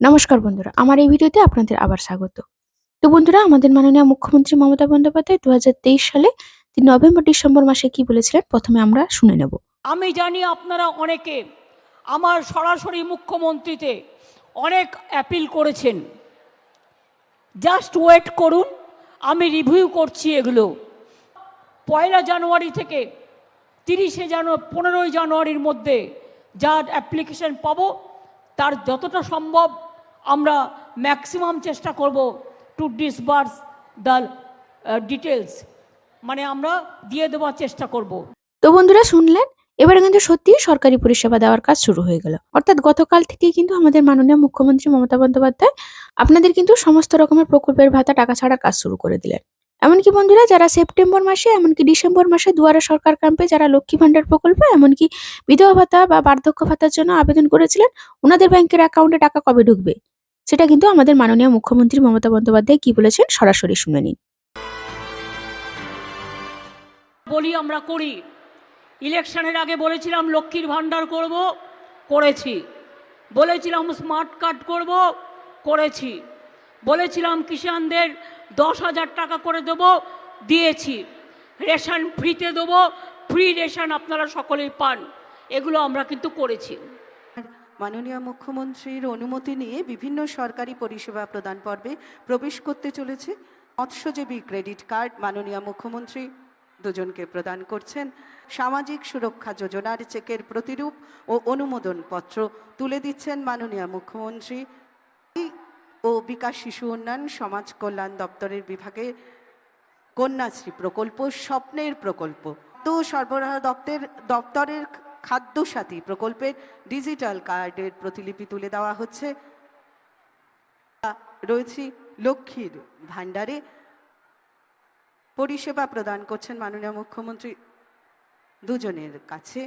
নমস্কার বন্ধুরা, আমার এই ভিডিওতে আপনাদের আবার স্বাগত। তো বন্ধুরা, আমাদের মাননীয় মুখ্যমন্ত্রী মমতা বন্দ্যোপাধ্যায় দু হাজার তেইশ সালে তিনি নভেম্বর, ডিসেম্বর মাসে কি বলেছিলেন, প্রথমে আমরা শুনে নেব। আমি জানি আপনারা অনেকে আমার সরাসরি মুখ্যমন্ত্রীতে অনেক অ্যাপিল করেছেন। জাস্ট ওয়েট করুন, আমি রিভিউ করছি এগুলো। পয়লা জানুয়ারি থেকে তিরিশে জানুয়ারি পনেরোই জানুয়ারির মধ্যে যা অ্যাপ্লিকেশন পাবো, তার যতটা সম্ভব আমরা ম্যাক্সিমাম চেষ্টা করব টু ডিসবার্স দ্য ডিটেলস মানে আমরা দিয়ে দেওয়ার চেষ্টা করব। তো বন্ধুরা শুনলেন? এবারে কিন্তু সত্যি সরকারি পরিষেবা দেওয়ার কাজ শুরু হয়ে গেল। অর্থাৎ গতকাল থেকেই কিন্তু আমাদের মাননীয় মুখ্যমন্ত্রী মমতা বন্দ্যোপাধ্যায় আপনাদের কিন্তু সমস্ত রকমের প্রকল্পের ভাতা, টাকা ছাড়ার কাজ শুরু করে দিলেন। এমনকি বন্ধুরা, যারা সেপ্টেম্বর মাসে, এমনকি ডিসেম্বর মাসে দুয়ারে সরকার ক্যাম্পে যারা লক্ষ্মী ভান্ডার প্রকল্প, এমনকি বিধবা ভাতা বা বার্ধক্য ভাতার জন্য আবেদন করেছিলেন, ওনাদের ব্যাংকের অ্যাকাউন্টে টাকা কবে ঢুকবে? সেটা কিন্তু আমাদের মাননীয় মুখ্যমন্ত্রী মমতা বন্দ্যোপাধ্যায় কি বলেছেন? সরাসরি শুনে নিন। বলি আমরা করি। ইলেকশনের আগে বলেছিলাম লক্ষ্মীর ভাণ্ডার করব, করেছি। বলেছিলাম স্মার্ট কার্ড করব, করেছি। বলেছিলাম কিষানদের দশ হাজার টাকা করে দেব, দিয়েছি। রেশন ফ্রিতে দেবো, ফ্রি রেশন আপনারা সকলেই পান। এগুলো আমরা কিন্তু করেছি। মাননীয় মুখ্যমন্ত্রীর অনুমতি নিয়ে বিভিন্ন সরকারি পরিষেবা প্রদান পর্বে প্রবেশ করতে চলেছে। মৎস্যজীবী ক্রেডিট কার্ড মাননীয় মুখ্যমন্ত্রী দুজনকে প্রদান করছেন। সামাজিক সুরক্ষা যোজনার চেকের প্রতিরূপ ও অনুমোদন পত্র তুলে দিচ্ছেন মাননীয় মুখ্যমন্ত্রী। ও বিকাশ শিশু উন্নয়ন সমাজ কল্যাণ দপ্তরের বিভাগে কন্যাশ্রী প্রকল্প, স্বপ্নের প্রকল্প। তো সরবরাহ দপ্তরের দপ্তরের খাদ্য সাথী প্রকল্পের ডিজিটাল কার্ডের প্রতিলিপি তুলে দেওয়া হচ্ছে। রয়েছে লক্ষ্মীর ভাণ্ডারে। পরিষেবা প্রদান করছেন মাননীয় মুখ্যমন্ত্রী দুজনের কাছে।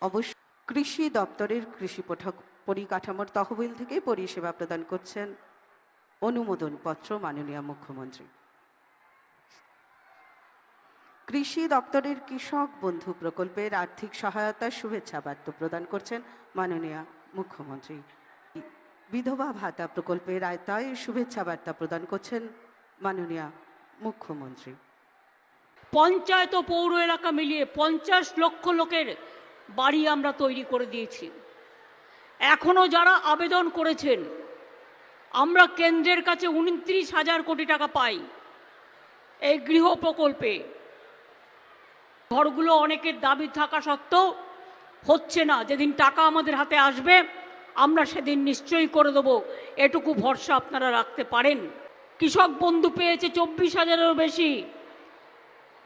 অবশ্য কৃষি দপ্তরের কৃষি পরিকাঠামোর তহবিল থেকে পরিষেবা প্রদান করছেন অনুমোদন পত্র মাননীয় মুখ্যমন্ত্রী। কৃষি দপ্তরের কৃষক বন্ধু প্রকল্পের আর্থিক সহায়তার শুভেচ্ছা বার্তা প্রদান করছেন মাননীয় মুখ্যমন্ত্রী। বিধবা ভাতা প্রকল্পের আয়তায় শুভেচ্ছা বার্তা প্রদান করছেন মাননীয় মুখ্যমন্ত্রী। পঞ্চায়েত ও পৌর এলাকা মিলিয়ে পঞ্চাশ লক্ষ লোকের বাড়ি আমরা তৈরি করে দিয়েছি। এখনও যারা আবেদন করেছেন, আমরা কেন্দ্রের কাছে উনত্রিশ হাজার কোটি টাকা পাই এই গৃহ প্রকল্পে। ঘরগুলো অনেকের দাবি থাকা সত্ত্বেও হচ্ছে না। যেদিন টাকা আমাদের হাতে আসবে, আমরা সেদিন নিশ্চয়ই করে দেবো। এটুকু ভরসা আপনারা রাখতে পারেন। কৃষক বন্ধু পেয়েছে চব্বিশ হাজারেরও বেশি।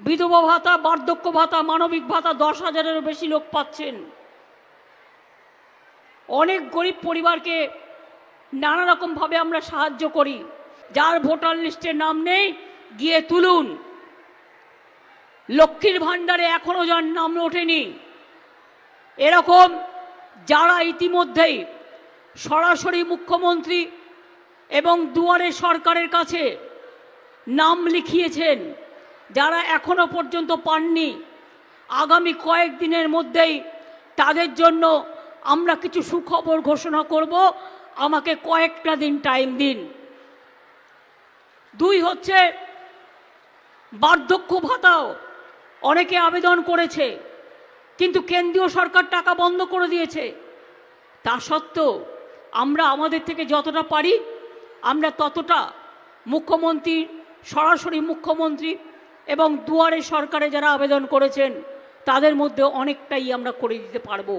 বিধবা ভাতা, বার্ধক্য ভাতা, মানবিক ভাতা দশ হাজারেরও বেশি লোক পাচ্ছেন। অনেক গরিব পরিবারকে নানা রকমভাবে আমরা সাহায্য করি। যার ভোটার লিস্টে নাম নেই, গিয়ে তুলুন। লক্ষ্মীর ভাণ্ডারে এখনও যার নাম ওঠেনি। এরকম যারা ইতিমধ্যেই সরাসরি মুখ্যমন্ত্রী এবং দুয়ারে সরকারের কাছে নাম লিখিয়েছেন, যারা এখনও পর্যন্ত পাননি, আগামী কয়েকদিনের মধ্যেই তাদের জন্য আমরা কিছু সুখবর ঘোষণা করব। আমাকে কয়েকটা দিন টাইম দিন। দুই হচ্ছে বার্ধক্য ভাতাও। অনেকে আবেদন করেছে, কিন্তু কেন্দ্রীয় সরকার টাকা বন্ধ করে দিয়েছে। তা সত্ত্বেও আমরা আমাদের থেকে যতটা পারি, আমরা ততটা মুখ্যমন্ত্রী, সরাসরি মুখ্যমন্ত্রী এবং দুয়ারে সরকারে যারা আবেদন করেছেন, তাদের মধ্যে অনেকটাই আমরা করে দিতে পারব।